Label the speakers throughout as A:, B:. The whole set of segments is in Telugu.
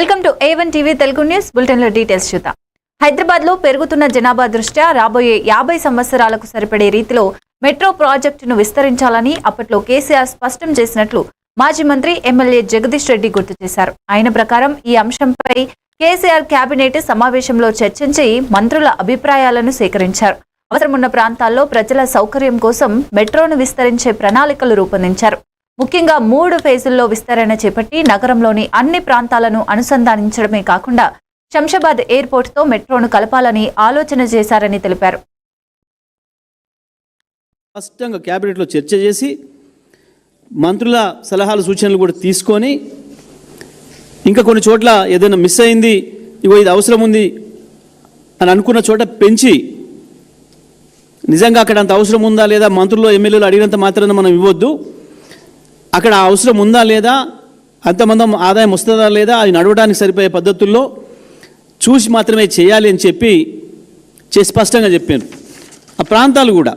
A: Welcome to A one TV Telugu news బులెటిన్లో డీటెయిల్స్ చూద్దాం. హైదరాబాద్లో పెరుగుతున్న జనాభా దృష్ట్యా రాబోయే యాభై సంవత్సరాలకు సరిపడే రీతిలో మెట్రో ప్రాజెక్టును విస్తరించాలని అప్పట్లో కేసీఆర్ స్పష్టం చేసినట్లు మాజీ మంత్రి ఎమ్మెల్యే జగదీష్ రెడ్డి గుర్తు చేశారు. ఆయన ప్రకారం ఈ అంశంపై కేసీఆర్ కేబినెట్ సమావేశంలో చర్చించి మంత్రుల అభిప్రాయాలను సేకరించారు. అవసరమున్న ప్రాంతాల్లో ప్రజల సౌకర్యం కోసం మెట్రోను విస్తరించే ప్రణాళికలు రూపొందించారు. ముఖ్యంగా మూడు ఫేజుల్లో విస్తరణ చేపట్టి నగరంలోని అన్ని ప్రాంతాలను అనుసంధానించడమే కాకుండా శంషాబాద్ ఎయిర్పోర్టుతో మెట్రోను కలపాలని ఆలోచన చేశారని తెలిపారు.
B: స్పష్టంగా క్యాబినెట్లో చర్చ చేసి మంత్రుల సలహాలు సూచనలు కూడా తీసుకొని ఇంకా కొన్ని చోట్ల ఏదైనా మిస్ అయింది ఇగో ఇది అవసరం ఉంది అని అనుకున్న చోట పెంచి నిజంగా అక్కడ అంత అవసరం ఉందా లేదా మంత్రులు ఎమ్మెల్యేలు అడిగినంత మాత్రాన మనం ఇవ్వద్దు. అక్కడ ఆ అవసరం ఉందా లేదా? అంతమంది ఆదాయం వస్తుందా లేదా? అది నడవడానికి సరిపోయే పద్ధతుల్లో చూసి మాత్రమే చేయాలి అని చెప్పి చే స్పష్టంగా చెప్పాను ఆ ప్రాంతాలు కూడా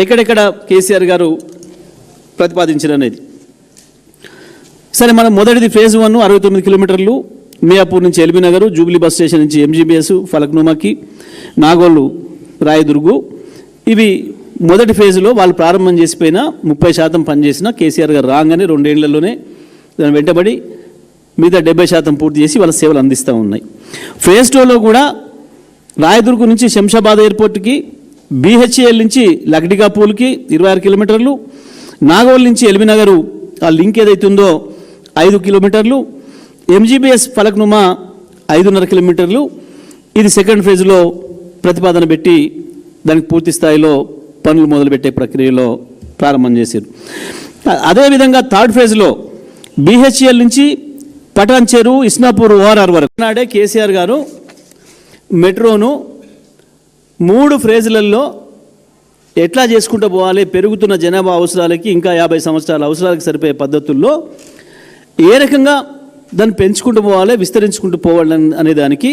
B: ఎక్కడెక్కడ కేసీఆర్ గారు ప్రతిపాదించారు అనేది సరే మనం మొదటిది ఫేజ్ వన్ అరవై తొమ్మిది కిలోమీటర్లు మియాపూర్ నుంచి LB Nagar Jubilee bus station నుంచి ఎంజీబీఎస్ ఫలక్నుమాకి నాగోలు రాయదుర్గు. ఇవి మొదటి ఫేజ్లో వాళ్ళు ప్రారంభం చేసిపోయిన ముప్పై శాతం పనిచేసిన కేసీఆర్ గారు రాగానే రెండేళ్ళలోనే దాని వెంటబడి మిగతా డెబ్బై శాతం పూర్తి చేసి వాళ్ళ సేవలు అందిస్తూ ఉన్నాయి. ఫేజ్ టూలో కూడా రాయదుర్గు నుంచి శంషాబాద్ ఎయిర్పోర్ట్కి బీహెచ్ఏఎల్ నుంచి లక్డికాపూల్కి ఇరవై ఆరు కిలోమీటర్లు నాగోల్ నుంచి ఎల్బీనగరు ఆ లింక్ ఏదైతే ఉందో ఐదు కిలోమీటర్లు ఎంజీబీఎస్ ఫలక్నుమా ఐదున్నర కిలోమీటర్లు. ఇది సెకండ్ ఫేజ్లో ప్రతిపాదన పెట్టి దానికి పూర్తి స్థాయిలో పనులు మొదలుపెట్టే ప్రక్రియలో ప్రారంభం చేశారు. అదేవిధంగా థర్డ్ ఫేజ్లో బీహెచ్ఎల్ నుంచి పటాన్చేరు ఇస్నాపూర్ ఓఆర్ఆర్ వరకు. నాడే కేసీఆర్ గారు మెట్రోను మూడు ఫ్రేజులలో ఎట్లా చేసుకుంటూ పోవాలి పెరుగుతున్న జనాభా అవసరాలకి ఇంకా యాభై సంవత్సరాల అవసరాలకు సరిపోయే పద్ధతుల్లో ఏ రకంగా దాన్ని పెంచుకుంటూ పోవాలి విస్తరించుకుంటూ పోవాలి అనే దానికి